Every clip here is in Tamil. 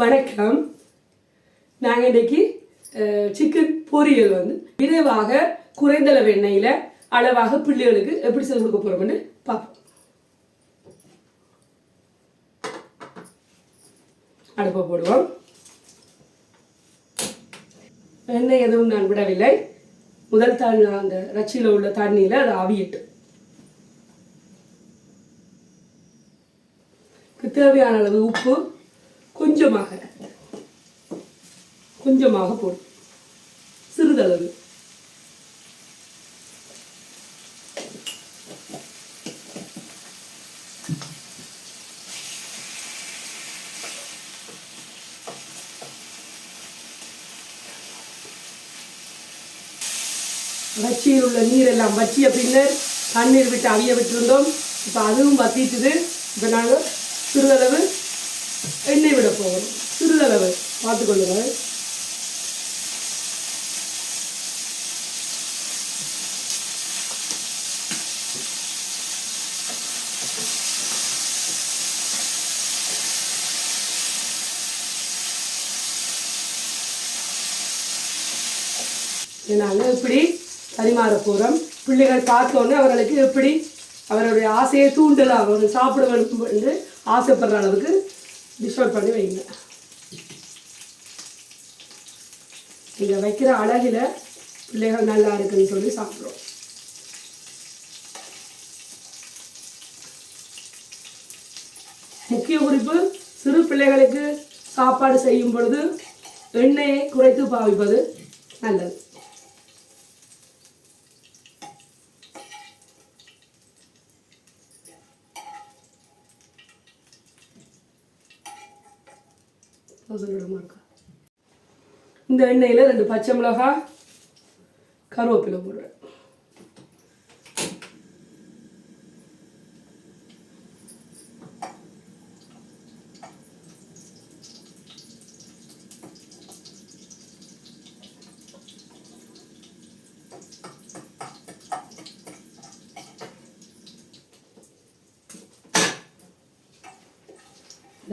வணக்கம். நாங்கள் இன்றைக்கி சிக்கன் பொரியல் வந்து விரைவாக குறைந்தளவு எண்ணெயில் அளவாக பிள்ளைகளுக்கு எப்படி செஞ்சு கொடுக்க போகிறோம்னு பார்ப்போம். அடுப்பை போடுவோம். எண்ணெய் எதுவும் நான் விடவில்லை. முதல் தண்ணி அந்த ரச்சியில் உள்ள தண்ணியில் அது அவியட்டும் தேவையான அளவு உப்பு கொஞ்சமாக. கொஞ்சமாக போடும் சிறிதளவு. வச்சியில் உள்ள நீரெல்லாம் வச்சிய பின்னர் தண்ணீர் விட்டு அவிய விட்டிருந்தோம். இப்போ அதுவும் வத்திட்டுது இப்போ நாங்கள் சிறிதளவு எண்ணெய் விட போகிறோம் சிறிதளவு பார்த்துக்கொள்ளுங்கள் நாங்கள் இப்படி பரிமாற போகிறோம் பிள்ளைகள் பார்த்தோன்னே அவர்களுக்கு எப்படி அவருடைய ஆசையை தூண்டலாம் அவர் சாப்பிட வேண்டும் என்று ஆசைப்படுற அளவுக்கு டிசால்வ் பண்ணி வைங்க. நீங்கள் வைக்கிற அழகில் பிள்ளைகள் நல்லா இருக்குன்னு சொல்லி சாப்பிட்றோம். முக்கிய குறிப்பு சிறு பிள்ளைகளுக்கு சாப்பாடு செய்யும் பொழுது எண்ணெயை குறைத்து பாவிப்பது நல்லது. அவசரமா இருக்கா இந்த எண்ணெயில் ரெண்டு பச்சை மிளகாய் கருவேப்பிலை போடுறேன்.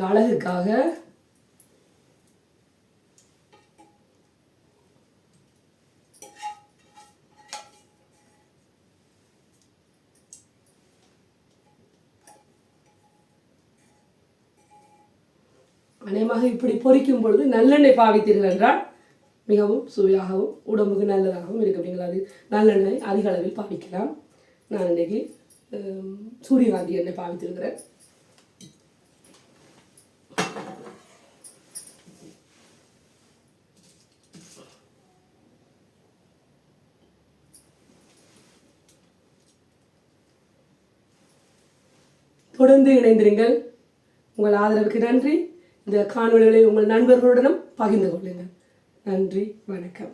அழகுக்காக அநேகமாக இப்படி பொரிக்கும் பொழுது நல்லெண்ணெய் பாவித்தீர்கள் என்றால் மிகவும் சுவையாகவும் உடம்புக்கு நல்லதாகவும் இருக்கு அப்படிங்களா அது நல்லெண்ணெய் அதிக அளவில் பாவிக்கலாம். நான் இன்றைக்கி சூரியகாந்தி எண்ணெய் பாவித்திருக்கிறேன். தொடர்ந்து இணைந்திருங்கள். உங்கள் ஆதரவுக்கு நன்றி. இந்த காணொளிகளை உங்கள் நண்பர்களுடனும் பகிர்ந்து கொள்ளுங்கள். நன்றி வணக்கம்.